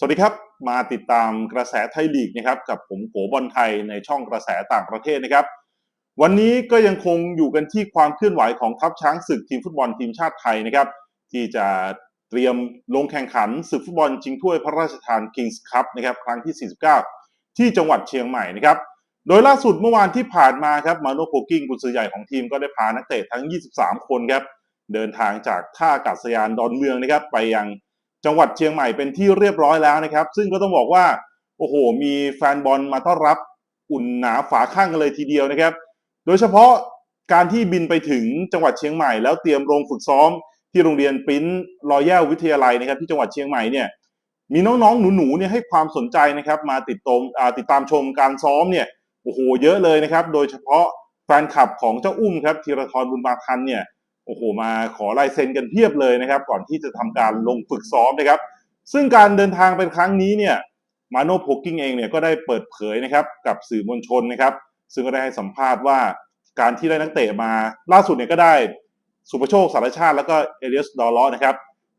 สวัสดีครับ มาติดตามกระแสไทยลีกนะครับกับผมโกบอลไทยในช่องกระแสต่างประเทศนะครับ วันนี้ก็ยังคงอยู่กันที่ความเคลื่อนไหวของทัพช้างศึกทีมฟุตบอลทีมชาติไทยนะครับ ที่จะเตรียมลงแข่งขันศึกฟุตบอลชิงถ้วยพระราชทานคิงส์คัพนะครับครั้งที่ 49 ที่จังหวัดเชียงใหม่นะครับ โดยล่าสุดเมื่อวานที่ผ่านมาครับมาโนโพกิ้งกุนซือใหญ่ของทีมก็ได้พานักเตะทั้ง 23 คนครับเดินทางจากท่าอากาศยานดอนเมืองนะครับไปยัง จังหวัดเชียงใหม่เป็นที่เรียบร้อยแล้วนะครับ ซึ่งก็ต้องบอกว่าโอ้โห มีแฟนบอลมาต้อนรับอุ่นหนาฝาข้างกันเลยทีเดียวนะครับ โดยเฉพาะการที่บินไปถึงจังหวัดเชียงใหม่ แล้วเตรียมโรงฝึกซ้อมที่โรงเรียนปริ้นรอยัลวิทยาลัยนะครับที่จังหวัดเชียงใหม่เนี่ยมีน้องๆ หนูๆเนี่ยให้ความสนใจนะครับมาติดตมติดตามชมการซ้อมเนี่ยโอ้โหเยอะเลยนะครับ โดยเฉพาะแฟนคลับของเจ้าอุ้มครับธีรทรบุญมาทันเนี่ย โอ้โหมาขอลายเซ็นกันเพียบเลยนะครับ ก่อนที่จะทำการลงฝึกซ้อมนะครับ ซึ่งการเดินทางเป็นครั้งนี้เนี่ยมาโนโพกิ้งเองเนี่ยก็ได้เปิดเผยนะครับกับสื่อมวลชนนะครับ ซึ่งก็ได้ให้สัมภาษณ์ว่าการที่ได้นักเตะมาล่าสุดเนี่ยก็ได้สุประโชคสารชาติ แล้วก็เอเลียสดอลลาะนะครับ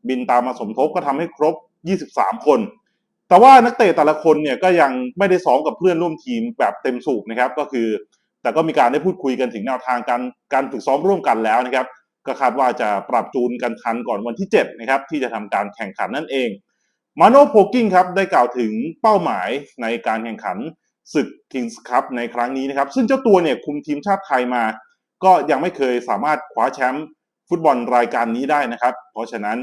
บินตามมาสมทบก็ทำให้ครบ 23 คน แต่ว่านักเตะแต่ละคนเนี่ยก็ยังไม่ได้ซ้อมกับเพื่อนร่วมทีมแบบเต็มสูบนะครับ ก็คือ แต่ก็มีการได้พูดคุยกันถึงแนวทางการการฝึกซ้อมร่วมกันแล้วนะครับ ก็คาดว่าจะปรับจูนกันทันก่อนวันที่ 7 นะครับ ที่จะทำการแข่งขันนั่นเองมาโนโพกิ้งครับได้กล่าวถึงเป้าหมายในการแข่งขันศึก Kings Cup ในครั้งนี้นะครับ ซึ่งเจ้าตัวเนี่ยคุมทีมชาติไทยมา ก็ยังไม่เคยสามารถคว้าแชมป์ฟุตบอลรายการนี้ได้นะครับ เพราะฉะนั้น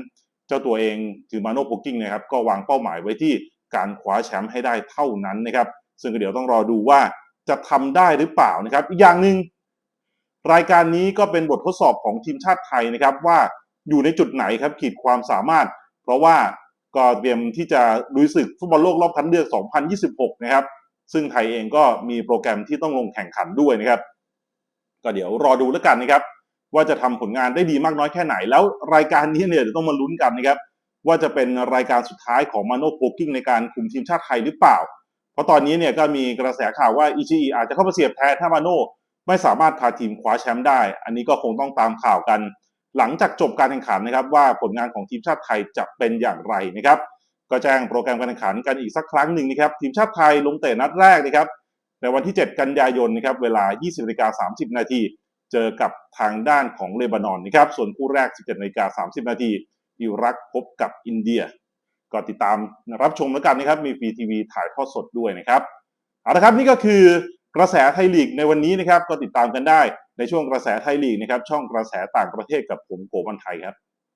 เจ้าตัวเองคือมาโนโพกิ้งนะครับก็วางเป้าหมายไว้ที่การคว้าแชมป์ให้ได้เท่านั้นนะครับ ซึ่งเดี๋ยวต้องรอดูว่าจะทำได้หรือเปล่านะครับ อีกอย่างหนึ่ง รายการนี้ก็เป็นบททดสอบของทีมชาติไทยนะครับว่าอยู่ในจุดไหนครับขีดความสามารถ เพราะว่าก็เตรียมที่จะลุยศึกฟุตบอลโลกรอบคัดเลือก 2026 นะครับ ซึ่งไทยเองก็มีโปรแกรมที่ต้องลงแข่งขันด้วยนะครับ ก็เดี๋ยวรอดูแล้วกันนะครับ ว่าจะทำผลงานได้ดีมากน้อยแค่ไหน แล้วรายการนี้เนี่ยเดี๋ยวต้องมาลุ้นกันนะครับ ว่าจะเป็นรายการสุดท้ายของมาโนโพกิ้งในการคุมทีมชาติไทยหรือเปล่า เพราะตอนนี้เนี่ยก็มีกระแสข่าวว่าอิชิอิอาจจะเข้ามาเสียบแทนถ้ามาโน ไม่สามารถพาทีมคว้าแชมป์ได้ อันนี้ก็คงต้องตามข่าวกัน หลังจากจบการแข่งขันนะครับ ว่าผลงานของทีมชาติไทยจะเป็นอย่างไรนะครับก็แจ้งโปรแกรมการแข่งขันกันอีกสักครั้งหนึ่งนะครับทีมชาติไทยลงเตะนัดแรกนะครับในวันที่ 7 กันยายนนะครับเวลา 20นาฬิกา30 นาทีเจอกับทางด้านของเลบานอนนะครับส่วนคู่แรก 17นาฬิกา30 นาทีอิรักพบกับอินเดีย ก็ติดตามรับชมแล้วกันนะครับมีฟรีทีวีถ่ายทอดสดด้วยนะครับเอาละครับนี่ก็คือ กระแสไทยลีกในวันนี้นะครับก็ติดตามกันได้ในช่วงกระแสไทยลีกนะครับช่องกระแสต่างประเทศกับผมโกบันไทยครับ